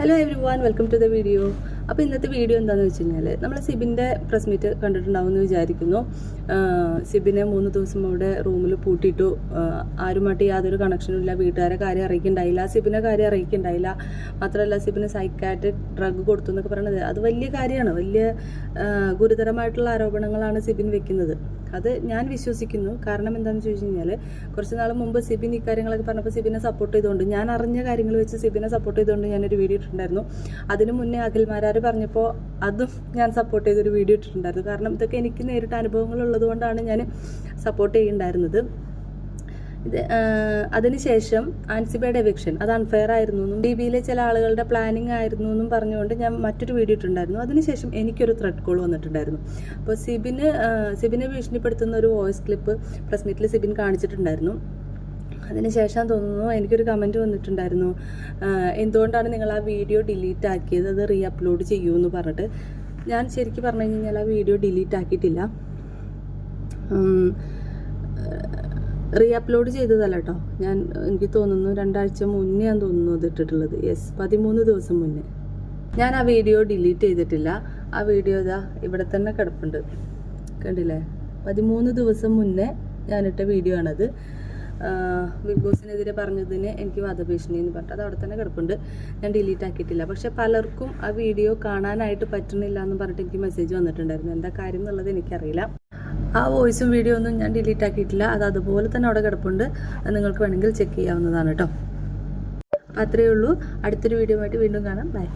Hello everyone welcome to the video അപ്പോൾ ഇന്നത്തെ video എന്താണെന്ന് വെച്ച് കഴിഞ്ഞാൽ നമ്മൾ സിബിന്റെ പ്രസ് മീറ്റ് കണ്ടിട്ടുണ്ടാവും എന്ന് വിചാരിക്കുന്നു സിബിനെ മൂന്ന് ദിവസം അവിടെ റൂമിൽ പൂട്ടിയിട്ടു ആരുമായിട്ട് യാതൊരു കണക്ഷനും ഇല്ല. വീട്ടുകാരെ കാര്യം അറിയിക്കുന്നുണ്ടായില്ല സിബിനെ കാര്യം അറിയിക്കുന്നുണ്ടായില്ല മാത്രമല്ല സിബിന് സൈക്കാട്രിക് ഡ്രഗ് കൊടുത്തു എന്നൊക്കെ പറയുന്നത് അത് വലിയ കാര്യമാണ്. വലിയ ഗുരുതരമായിട്ടുള്ള ആരോപണങ്ങളാണ് സിബിൻ വെക്കുന്നത്. അത് ഞാൻ വിശ്വസിക്കുന്നു. കാരണം എന്താണെന്ന് ചോദിച്ചു കഴിഞ്ഞാൽ കുറച്ച് നാൾ മുമ്പ് സിബിൻ ഇക്കാര്യങ്ങളൊക്കെ പറഞ്ഞപ്പോൾ സിബിനെ സപ്പോർട്ട് ചെയ്തുകൊണ്ട് ഞാൻ അറിഞ്ഞ കാര്യങ്ങൾ വെച്ച് സിബിനെ സപ്പോർട്ട് ചെയ്തുകൊണ്ട് ഞാനൊരു വീഡിയോ ഇട്ടിട്ടുണ്ടായിരുന്നു. അതിന് മുന്നേ അഖിൽമാരാർ പറഞ്ഞപ്പോൾ അതും ഞാൻ സപ്പോർട്ട് ചെയ്തൊരു വീഡിയോ ഇട്ടിട്ടുണ്ടായിരുന്നു. കാരണം ഇതൊക്കെ എനിക്ക് നേരിട്ട് അനുഭവങ്ങൾ ഉള്ളതുകൊണ്ടാണ് ഞാൻ സപ്പോർട്ട് ചെയ്യുന്നുണ്ടായിരുന്നത് അതിനുശേഷം ആൻസിബയുടെ എവിക്ഷൻ അത് അൺഫെയർ ആയിരുന്നു എന്നും ഡി ബിയിലെ ചില ആളുകളുടെ പ്ലാനിങ് ആയിരുന്നു എന്നും പറഞ്ഞുകൊണ്ട് ഞാൻ മറ്റൊരു വീഡിയോ ഇട്ടിട്ടുണ്ടായിരുന്നു. അതിനുശേഷം എനിക്കൊരു ത്രെഡ് കോൾ വന്നിട്ടുണ്ടായിരുന്നു. അപ്പോൾ സിബിന് സിബിനെ ഭീഷണിപ്പെടുത്തുന്ന ഒരു വോയിസ് ക്ലിപ്പ് പ്രസ് മീറ്റിൽ സിബിൻ കാണിച്ചിട്ടുണ്ടായിരുന്നു. അതിനുശേഷം തോന്നുന്നു എനിക്കൊരു കമന്റ് വന്നിട്ടുണ്ടായിരുന്നു. എന്തുകൊണ്ടാണ് നിങ്ങൾ ആ വീഡിയോ ഡിലീറ്റ് ആക്കിയത്? അത് റീ അപ്ലോഡ് ചെയ്യൂ എന്ന് പറഞ്ഞിട്ട്. ഞാൻ ശരിക്കും പറഞ്ഞു കഴിഞ്ഞാൽ ആ വീഡിയോ ഡിലീറ്റ് ആക്കിയിട്ടില്ല. റീ അപ്ലോഡ് ചെയ്തതല്ല കേട്ടോ ഞാൻ എനിക്ക് തോന്നുന്നു രണ്ടാഴ്ച മുന്നേ ഞാൻ തോന്നുന്നു അത് ഇട്ടിട്ടുള്ളത്. യെസ് പതിമൂന്ന് ദിവസം മുന്നേ. ഞാൻ ആ വീഡിയോ ഡിലീറ്റ് ചെയ്തിട്ടില്ല. ആ വീഡിയോ ഇതാ ഇവിടെ തന്നെ കിടപ്പുണ്ട്. കണ്ടില്ലേ? പതിമൂന്ന് ദിവസം മുന്നേ ഞാനിട്ട വീഡിയോ ആണത്. ബിഗ് ബോസിനെതിരെ പറഞ്ഞതിന് എനിക്ക് വധഭീഷണി എന്ന് പറഞ്ഞിട്ട് അത് അവിടെ തന്നെ കിടപ്പുണ്ട്. ഞാൻ ഡിലീറ്റ് ആക്കിയിട്ടില്ല. പക്ഷെ പലർക്കും ആ വീഡിയോ കാണാനായിട്ട് പറ്റുന്നില്ല എന്ന് പറഞ്ഞിട്ട് എനിക്ക് മെസ്സേജ് വന്നിട്ടുണ്ടായിരുന്നു. എന്താ കാര്യം എന്നുള്ളത് എനിക്കറിയില്ല. ആ വോയിസും വീഡിയോ ഒന്നും ഞാൻ ഡിലീറ്റ് ആക്കിയിട്ടില്ല. അത് അതുപോലെ തന്നെ അവിടെ കിടപ്പുണ്ട്. അത് നിങ്ങൾക്ക് വേണമെങ്കിൽ ചെക്ക് ചെയ്യാവുന്നതാണ് കേട്ടോ. അപ്പോൾ അത്രയേ ഉള്ളൂ. അടുത്തൊരു വീഡിയോ ആയിട്ട് വീണ്ടും കാണാം. ബൈ